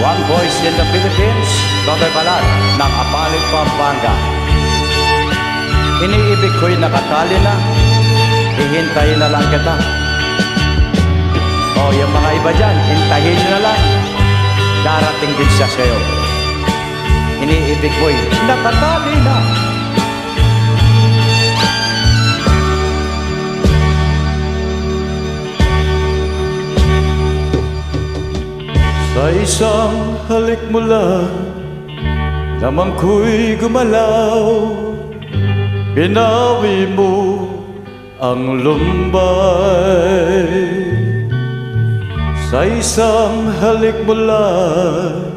One Voice in the Philippines, Totoy Balat ng Apalit, Pampanga. Iniibig ko'y nakatali na, hihintayin na lang kita. O yung mga iba dyan, hintayin na lang, darating din siya sa'yo. Iniibig ko'y nakatali na. Sa isang halik mo lang Naman ko'y gumalaw. Pinawi mo ang lumbay. Sa isang halik mo lang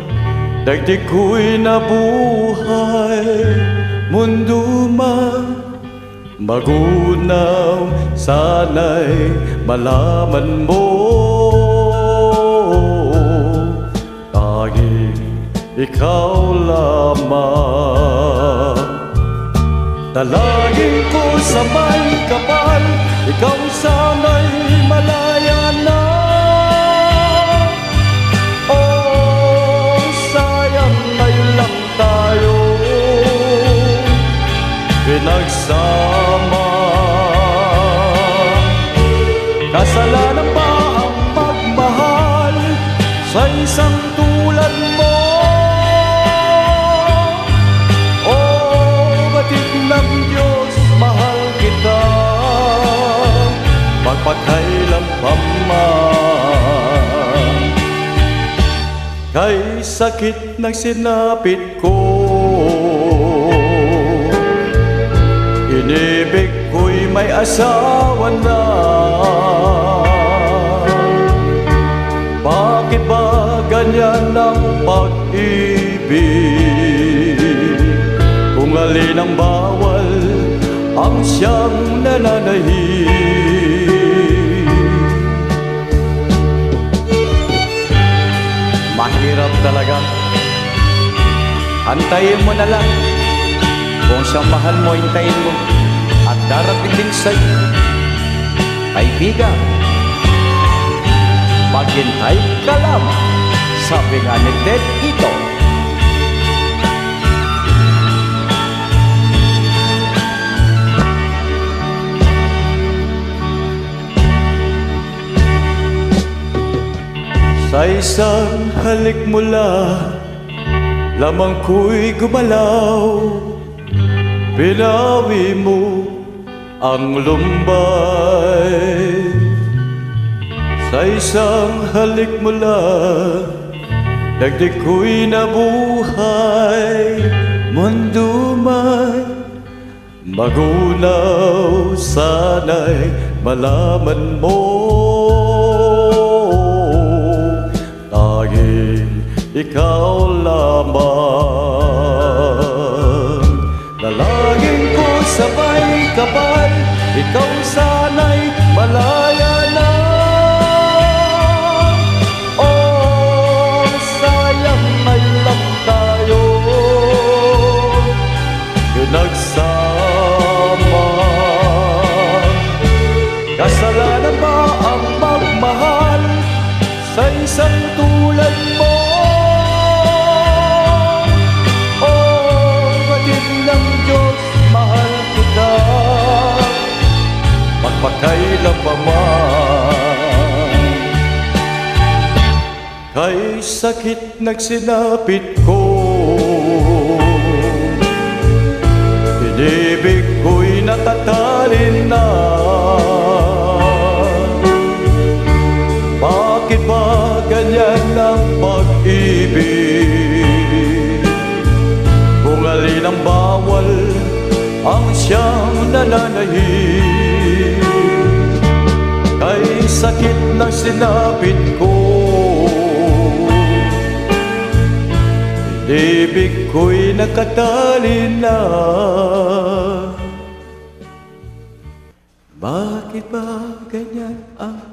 Dagdig ko'y nabuhay. Mundo man Magunaw Sana'y malaman mo ikaw lamang. Dalangin ko sa may kapal Ikaw sana'y malaya na. Oh, sayang ngayon lang tayo. Pinagsama. Kasalanan ba ang magmahal Sa isang Magpakailan pa man Kay sakit ng sinapit ko. Inibig ko'y may asawa na. Bakit ba ganyan ang pag-ibig? Kung alin ang bawal ang siyang nananahig Mahirap talaga. Antayin mo na lang. Kung siyang mahal mo, hintayin mo. At darating din sa'yo Kaibigan Maghintay ka lang. Sabi nga ni Ted Ito Sa isang halik mula Lamang ko'y gumalaw. Pinawi mo ang lumbay. Sa isang halik mula Dagdig ko'y nabuhay. Mundo man Magunaw sana'y malaman mo ikaw lamang. Dalangin ko sabay kapal Ikaw sana'y malaya na. Oh, sayang ay lang tayo. Pinagsama Kasalanan ba ang magmahal Sa isang tulad mo Sakit nagsinapit ko. Inibig ko'y natatalin na. Bakit ba ganyan ang pag-ibig? Kung alin ang bawal ang siyang nananahig Kay sakit ng sinapit ko Ibig ko'y nakatali na. Bakit ba ganyan ang